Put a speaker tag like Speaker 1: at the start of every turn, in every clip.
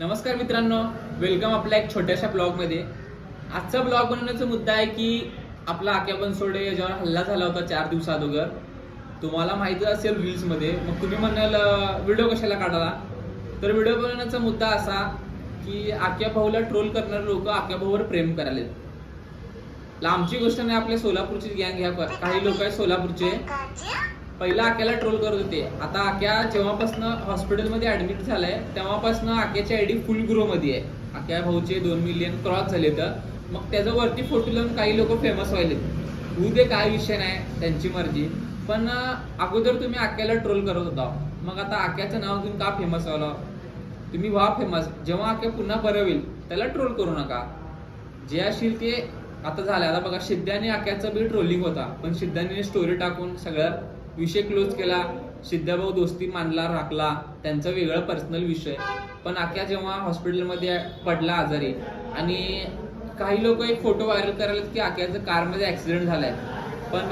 Speaker 1: नमस्कार मित्रांनो वेलकम आपल्या एक छोट्याशा ब्लॉगमध्ये आजचा ब्लॉग बनवण्याचा मुद्दा आहे की आपला आक्या बनसोडे याच्यावर हल्ला झाला होता चार दिवसा अगोदर. तुम्हाला माहिती असेल रील्समध्ये मग तुम्ही म्हणाल व्हिडिओ कशाला काढाला? तर व्हिडिओ बनवण्याचा मुद्दा असा की आक्या भाऊला ट्रोल करणारे लोक आक्या भाऊवर प्रेम करायला लांबची गोष्ट नाही आपल्या सोलापूरची गँग ह्या काही लोक आहेत सोलापूरचे. पहिला आक्याला ट्रोल करत होते. आता आक्या जेव्हापासून हॉस्पिटलमध्ये ऍडमिट झालाय तेव्हापासून आक्याची आयडी फुल ग्रो मध्ये आहे आक्या भाऊचे दोन मिलियन क्रॉस झाले तर मग त्याचा वरती फोटो लावून काही लोक फेमस व्हायले होऊ दे काय विषय नाही त्यांची मर्जी. पण अगोदर तुम्ही आक्याला ट्रोल करत होता. मग आता आक्याचं नाव घेऊन का फेमस व्हायला? तुम्ही व्हा फेमस जेव्हा आक्या पुन्हा बरं होईल त्याला ट्रोल करू नका. जे असेल ते आता झालं आता बघा सिद्धाने आक्याचं बी ट्रोलिंग होता. पण सिद्धाने स्टोरी टाकून सगळ्यात विषय क्लोज केला सिद्धाभाऊ दोस्ती मानला राखला त्यांचा वेगळा पर्सनल विषय. पण आक्या जेव्हा हॉस्पिटलमध्ये पडला आजारी आणि काही लोक एक फोटो व्हायरल करायला की आक्याचं कारमध्ये ऍक्सिडेंट झालाय. पण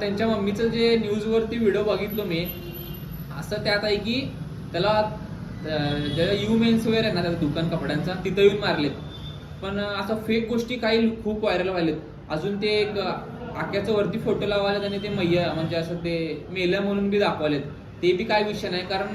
Speaker 1: त्यांच्या मम्मीचं जे न्यूजवरती व्हिडिओ बघितलो मी असं त्यात आहे की त्याला ज्याला यू मेन्स वेअर आहे ना त्याचं दुकान कपड्यांचा तिथं येऊन मारलेत. पण असं फेक गोष्टी काही खूप व्हायरल व्हायलेत. अजून ते एक आक्याचं वरती फोटो लावायला त्यांनी ते मैया म्हणजे असं ते मेलं म्हणून बी दाखवलेत. ते बी काय विषय नाही कारण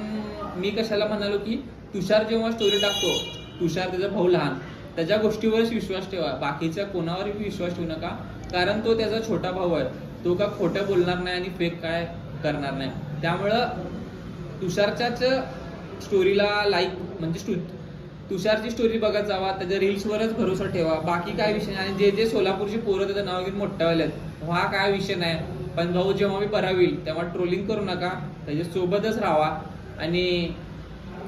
Speaker 1: मी कशाला म्हणालो की तुषार जेव्हा स्टोरी टाकतो तुषार त्याचा भाऊ लहान. त्याच्या गोष्टीवरच विश्वास ठेवा. बाकीच्या कोणावर विश्वास ठेवू नका कारण तो त्याचा छोटा भाऊ आहे. तो का खोटं बोलणार नाही आणि फेक काय करणार नाही. त्यामुळं तुषारच्याच स्टोरीला लाईक म्हणजे स्टू तुषारची स्टोरी बघत जावा त्याच्या रील्सवरच भरोसा ठेवा. बाकी काय विषय नाही. आणि जे जे सोलापूरची पोरं त्याचं नाव घेऊन मोठ्या आहेत हा काय विषय नाही. पण भाऊ जेव्हा मी बरा होईल तेव्हा ट्रोलिंग करू नका. त्याच्या सोबतच राहा. आणि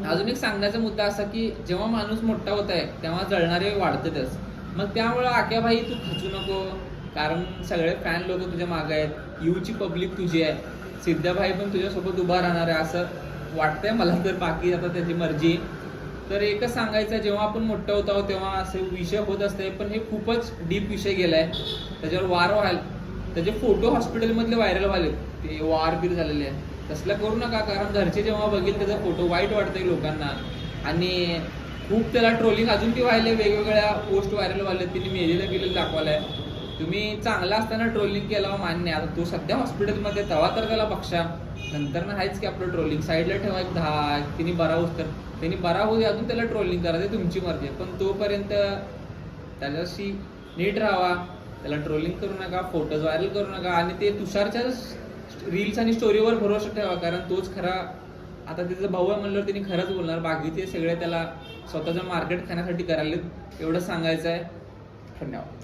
Speaker 1: अजून एक सांगण्याचा मुद्दा असा की जेव्हा माणूस मोठा होत आहे तेव्हा जळणारे वाढतातच मग त्यामुळं आक्या भाई तू खचू नको. कारण सगळे फॅन लोक तुझ्या मागे आहेत. यूची पब्लिक तुझी आहे. सिद्धाभाई पण तुझ्यासोबत उभा राहणार आहे असं वाटतंय मला तर. बाकी आता त्याची मर्जी. तर एकच सांगायचं जेव्हा आपण मोठं होत आहोत तेव्हा असे विषय होत असते पण हे खूपच डीप विषय गेलाय. त्याच्यावर वार व्हायला त्याचे फोटो हॉस्पिटलमधले व्हायरल व्हायले ते वार बीर झालेले आहे तसलं करू नका कारण घरचे जेव्हा बघेल त्याचा फोटो वाईट वाटतंय लोकांना. आणि खूप त्याला ट्रोलिंग अजून ती व्हायले वेगवेगळ्या पोस्ट व्हायरल व्हायले तिने मेलेलं गेलेलं आहे तुम्ही चांगला असताना ट्रोलिंग केला मान्य आहे. आता तो सध्या हॉस्पिटलमध्ये तेव्हा तर त्याला बक्षा नंतर ना आहेच की आपलं ट्रोलिंग साईडला ठेवा एक दहा तिने बरा होत तर. त्यांनी बरा होऊ दे अजून त्याला ट्रोलिंग करा ते तुमची मर्जी आहे. पण तोपर्यंत त्याच्याशी नीट राहा. त्याला ट्रोलिंग करू नका फोटोज व्हायरल करू नका आणि ते तुषारच्या रील्स आणि स्टोरीवर भरोसा ठेवा कारण तोच खरा आता त्याचा भाऊ आहे म्हणल्यावर त्यांनी खरंच बोलणार बाकीचे सगळे त्याला स्वतःचं मार्केट खाण्यासाठी करायला एवढं सांगायचं आहे धन्यवाद.